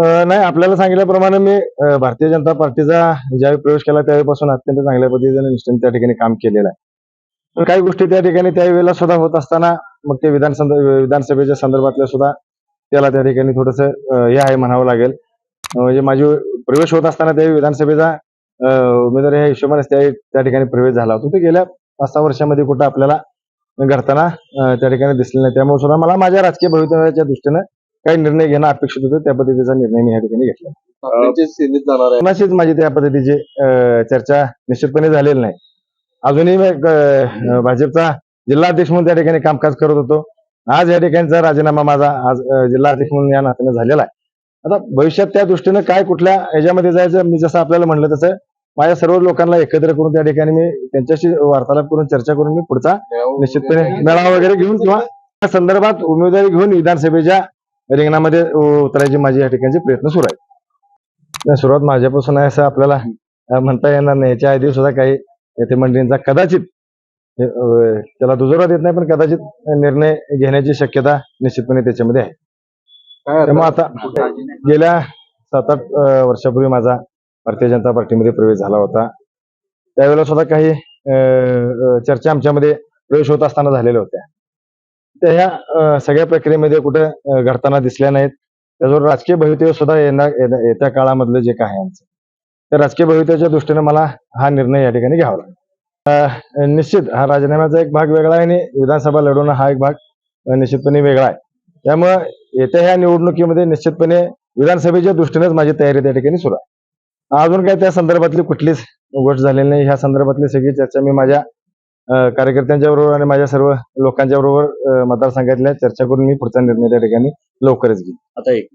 नाही आपल्याला सांगितल्याप्रमाणे मी भारतीय जनता पार्टीचा ज्यावेळी प्रवेश केला त्यावेळीपासून अत्यंत चांगल्या पद्धतीने निष्ठेने त्या ठिकाणी काम केलेलं आहे. काही गोष्टी त्या ठिकाणी त्यावेळेला सुद्धा होत असताना मग ते विधान विधानसभेच्या संदर्भातल्या सुद्धा त्याला त्या ठिकाणी थोडस हे आहे म्हणावं लागेल. म्हणजे माझी प्रवेश होत असताना त्यावेळी विधानसभेचा अं, उमेदवार ह्या हिशोबाने त्या त्या ठिकाणी प्रवेश झाला होता. तो गेल्या पाच सहा वर्षामध्ये कुठं आपल्याला घडताना त्या ठिकाणी दिसले नाही. त्यामुळे सुद्धा मला माझ्या राजकीय भवितव्याच्या दृष्टीनं काही निर्णय घेणं अपेक्षित होतं त्या पद्धतीचा निर्णय मी या ठिकाणी घेतला. कोणाशीच माझी त्या पद्धतीची चर्चा निश्चितपणे झालेली नाही. अजूनही भाजपचा जिल्हा अध्यक्ष म्हणून त्या ठिकाणी कामकाज करत होतो. आज या ठिकाणचा राजीनामा माझा आज अं, जिल्हा अध्यक्ष म्हणून या नात्याने झालेला आहे. आता भविष्यात त्या दृष्टीनं काय कुठल्या ह्याच्यामध्ये जायचं मी जसं आपल्याला म्हणलं तसं माझ्या सर्व लोकांना एकत्र करून त्या ठिकाणी मी त्यांच्याशी वार्तालाप करून चर्चा करून मी पुढचा निश्चितपणे मेळावा वगैरे घेऊन किंवा त्या संदर्भात उमेदवारी घेऊन विधानसभेच्या रिंगणामध्ये उतरायची माझी या ठिकाणचे प्रयत्न सुरू आहेत. नाही, सुरुवात माझ्यापासून आहे असं आपल्याला म्हणता येणार नाही. याच्या आधी सुद्धा काही येथे मंडळींचा कदाचित त्याला दुजोरा देत नाही पण कदाचित निर्णय घेण्याची शक्यता निश्चितपणे त्याच्यामध्ये आहे. त्यामुळे आता गेल्या सात आठ वर्षापूर्वी माझा भारतीय जनता पार्टीमध्ये प्रवेश झाला होता. त्यावेळेला सुद्धा काही चर्चा आमच्यामध्ये प्रवेश होत असताना झालेल्या होत्या. त्या ह्या सगळ्या प्रक्रियेमध्ये कुठे घडताना दिसल्या नाहीत. त्याचबरोबर राजकीय भवितव्य सुद्धा येणार येत्या काळामधलं जे काय आहे आमचं. त्या राजकीय भवितव्याच्या दृष्टीने मला हा निर्णय या ठिकाणी घ्यावा लागला. निश्चित हा राजीनाम्याचा एक भाग वेगळा आहे आणि विधानसभा लढवणं हा एक भाग निश्चितपणे वेगळा आहे. त्यामुळं येत्या ह्या निवडणुकीमध्ये निश्चितपणे विधानसभेच्या दृष्टीनेच माझी तयारी त्या ठिकाणी सुरू आहे. अजून काही त्या संदर्भातली कुठलीच गोष्ट झालेली नाही. ह्या संदर्भातली सगळी चर्चा मी माझ्या कार्यकर्त्यांच्या बरोबर आणि माझ्या सर्व लोकांच्या बरोबर मतदारसंघातल्या चर्चा करून मी पुढचा निर्णय त्या ठिकाणी लवकरच घेईन. आता एक